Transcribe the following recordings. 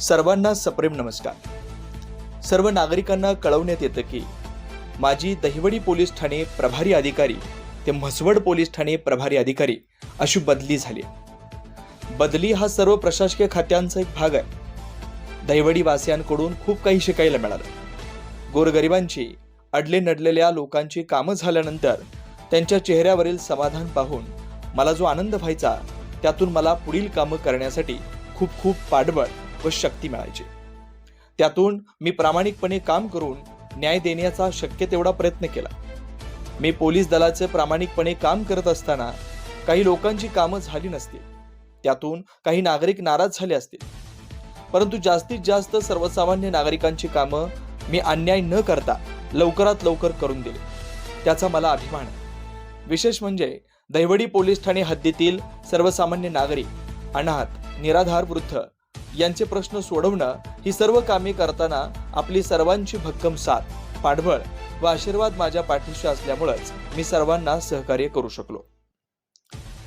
सर्वांना सप्रेम नमस्कार. सर्व नागरिकांना कळवण्यात येतं की माझी दहिवडी पोलीस ठाणे प्रभारी अधिकारी ते म्हसवड पोलीस ठाणे प्रभारी अधिकारी अशी बदली झाली बदली हा सर्व प्रशासकीय खात्यांचा एक भाग आहे. दहिवडीवासियांकडून खूप काही शिकायला मिळालं. गोरगरिबांची अडले नडलेल्या लोकांची कामं झाल्यानंतर त्यांच्या चेहऱ्यावरील समाधान पाहून मला जो आनंद व्हायचा त्यातून मला पुढील कामं करण्यासाठी खूप खूप पाठबळ. व शक्ती मिळायची. त्यातून मी प्रामाणिकपणे काम करून न्याय देण्याचा शक्य तेवढा प्रयत्न केला. मी पोलीस दलाचे प्रामाणिकपणे काम करत असताना काही लोकांची कामं झाली नसतील त्यातून काही नागरिक नाराज झाले असतील. परंतु जास्तीत जास्त सर्वसामान्य नागरिकांची कामं मी अन्याय न करता लवकरात लवकर करून दिले. त्याचा मला अभिमान आहे. विशेष म्हणजे दहिवडी पोलीस ठाणे हद्दीतील सर्वसामान्य नागरिक अनाथ निराधार वृद्ध यांचे प्रश्न सोडवणं ही सर्व कामे करताना आपली सर्वांची भक्कम साथ पाठबळ व आशीर्वाद माझ्या पाठीशी असल्यामुळेच मी सर्वांना सहकार्य करू शकलो.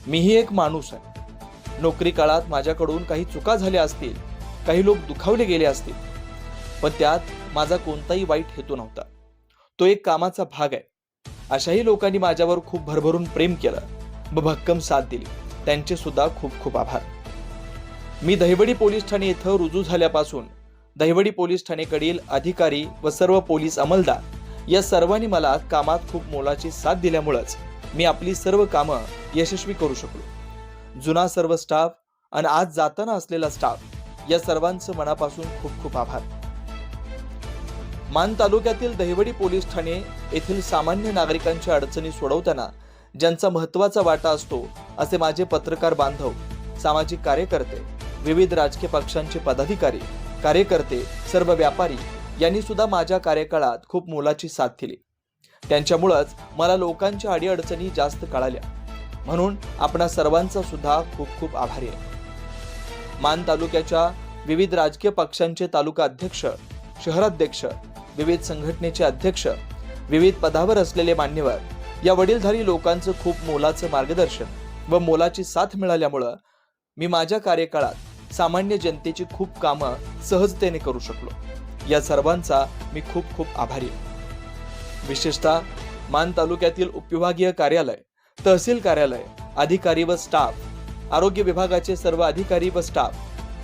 मीही एक माणूस आहे. नोकरी काळात माझ्याकडून काही चुका झाल्या असतील काही लोक दुखावले गेले असतील पण त्यात माझा कोणताही वाईट हेतू नव्हता. तो एक कामाचा भाग आहे. अशाही लोकांनी माझ्यावर खूप भरभरून प्रेम केलं व भक्कम साथ दिली. त्यांचे सुद्धा खूप खूप आभार. मी दहिवडी पोलीस ठाणे येथे रुजू झाल्यापासून दहिवडी पोलीस ठाणेकडील अधिकारी व सर्व पोलीस अंमलदार या सर्वांनी मला कामात खूप मोलाची साथ दिल्यामुळंच मी आपली सर्व कामं यशस्वी करू शकलो. जुना सर्व स्टाफ आणि आज जाताना असलेला स्टाफ या सर्वांचं मनापासून खूप खूप आभार. मान तालुक्यातील दहिवडी पोलीस ठाणे येथील सामान्य नागरिकांच्या अडचणी सोडवताना ज्यांचा महत्त्वाचा वाटा असतो असे माझे पत्रकार बांधव सामाजिक कार्यकर्ते विविध राजकीय पक्षांचे पदाधिकारी कार्यकर्ते सर्व व्यापारी यांनी सुद्धा माझ्या कार्यकाळात खूप मोलाची साथ दिली. त्यांच्यामुळंच मला लोकांच्या अडीअडचणी जास्त कळाल्या. म्हणून आपणा सर्वांचा सुद्धा खूप खूप आभारी आहे. मान तालुक्याच्या विविध राजकीय पक्षांचे तालुका अध्यक्ष शहराध्यक्ष विविध संघटनेचे अध्यक्ष विविध पदावर असलेले मान्यवर या वडीलधारी लोकांचं खूप मोलाचं मार्गदर्शन व मोलाची साथ मिळाल्यामुळं मी माझ्या कार्यकाळात सामान्य जनतेची खूप कामं सहजतेने करू शकलो. या सर्वांचा मी खूप खूप आभारी आहे. विशेषतः मान तालुक्यातील उपविभागीय कार्यालय तहसील कार्यालय अधिकारी व स्टाफ आरोग्य विभागाचे सर्व अधिकारी व स्टाफ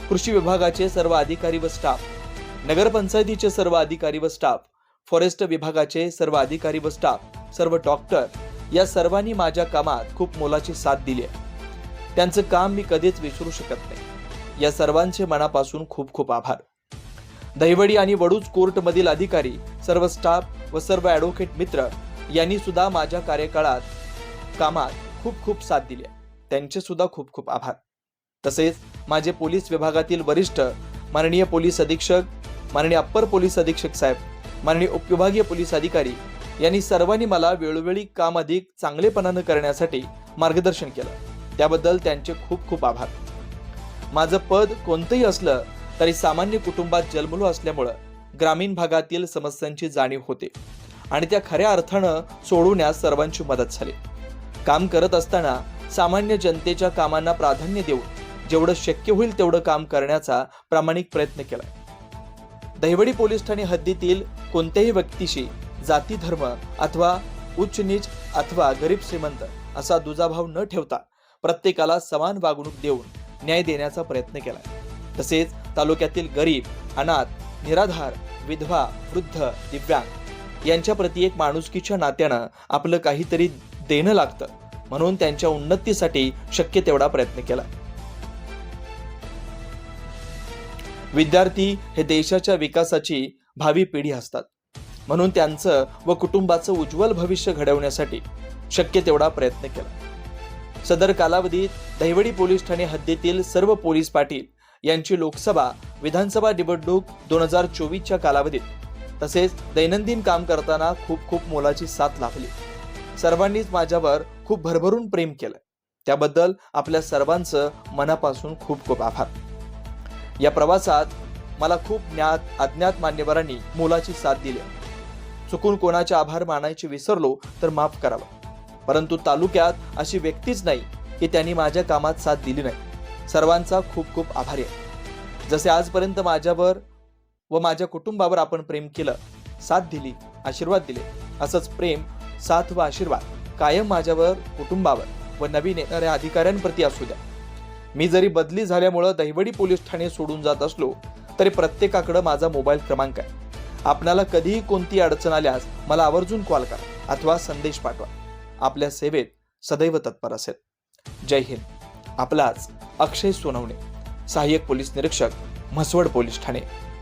कृषी विभागाचे सर्व अधिकारी व स्टाफ नगरपंचायतीचे सर्व अधिकारी व स्टाफ फॉरेस्ट विभागाचे सर्व अधिकारी व स्टाफ सर्व डॉक्टर या सर्वांनी माझ्या कामात खूप मोलाची साथ दिली आहे. त्यांचं काम मी कधीच विसरू शकत नाही. या सर्वांचे मनापासून खूप खूप आभार. दहिवडी आणि वडूज कोर्टमधील अधिकारी सर्व स्टाफ व सर्व ॲडव्होकेट मित्र यांनी सुद्धा माझ्या कार्यकाळात कामात खूप खूप साथ दिली त्यांचे सुद्धा खूप खूप आभार. तसेच माझे पोलीस विभागातील वरिष्ठ माननीय पोलीस अधीक्षक माननीय अप्पर पोलीस अधीक्षक साहेब माननीय उपविभागीय पोलीस अधिकारी यांनी सर्वांनी मला वेळोवेळी काम अधिक चांगलेपणानं करण्यासाठी मार्गदर्शन केलं. त्याबद्दल त्यांचे खूप खूप आभार. माझं पद कोणतंही असलं तरी सामान्य कुटुंबात जन्मलो असल्यामुळं ग्रामीण भागातील समस्यांची जाणीव होते आणि त्या खऱ्या अर्थानं सोडवण्यास सर्वांची मदत झाली. काम करत असताना सामान्य जनतेच्या कामांना प्राधान्य देऊन जेवढं शक्य होईल तेवढं काम करण्याचा प्रामाणिक प्रयत्न केला. दहिवडी पोलीस ठाणे हद्दीतील कोणत्याही व्यक्तीशी जाती धर्म अथवा उच्च नीच अथवा गरीब श्रीमंत असा दुजाभाव न ठेवता प्रत्येकाला समान वागणूक देऊन न्याय देण्याचा प्रयत्न केला. तसेच तालुक्यातील गरीब अनाथ निराधार विधवा वृद्ध दिव्यांग यांच्या प्रती एक माणुसकीच्या नात्यानं आपलं काहीतरी देणं लागतं. म्हणून त्यांच्या उन्नतीसाठी शक्य तेवढा प्रयत्न केला. विद्यार्थी हे देशाच्या विकासाची भावी पिढी असतात. म्हणून त्यांचं व कुटुंबाचं उज्ज्वल भविष्य घडवण्यासाठी शक्य तेवढा प्रयत्न केला. सदर कालावधीत दहिवडी पोलीस ठाणे हद्दीतील सर्व पोलीस पाटील यांची लोकसभा विधानसभा निवडणूक दोन हजार चोवीसच्या कालावधीत. तसेच दैनंदिन काम करताना खूप खूप मोलाची साथ लाभली. सर्वांनीच माझ्यावर खूप भरभरून प्रेम केलं. त्याबद्दल आपल्या सर्वांचं मनापासून खूप खूप आभार. या प्रवासात मला खूप ज्ञात अज्ञात मान्यवरांनी मोलाची साथ दिली. चुकून कोणाचे आभार मानायचे विसरलो तर माफ करावा. परंतु तालुक्यात अशी व्यक्तीच नाही की त्यांनी माझ्या कामात साथ दिली नाही. सर्वांचा खूप खूप आभारी आहे. जसे आजपर्यंत माझ्यावर व माझ्या कुटुंबावर आपण प्रेम केलं साथ दिली आशीर्वाद दिले असंच प्रेम साथ व आशीर्वाद कायम माझ्यावर कुटुंबावर व नवीन येणाऱ्या अधिकाऱ्यांप्रती असू द्या. मी जरी बदली झाल्यामुळं दहिवडी पोलीस ठाणे सोडून जात असलो तरी प्रत्येकाकडे माझा मोबाईल क्रमांक आहे. आपणाला कधीही कोणती अडचण आल्यास मला आवर्जून कॉल करा अथवा संदेश पाठवा. आपल्या सेवेत सदैव तत्पर असेल. जय हिंद. आपलाच अक्षय सोनवणे सहाय्यक पोलीस निरीक्षक म्हसवड पोलीस ठाणे.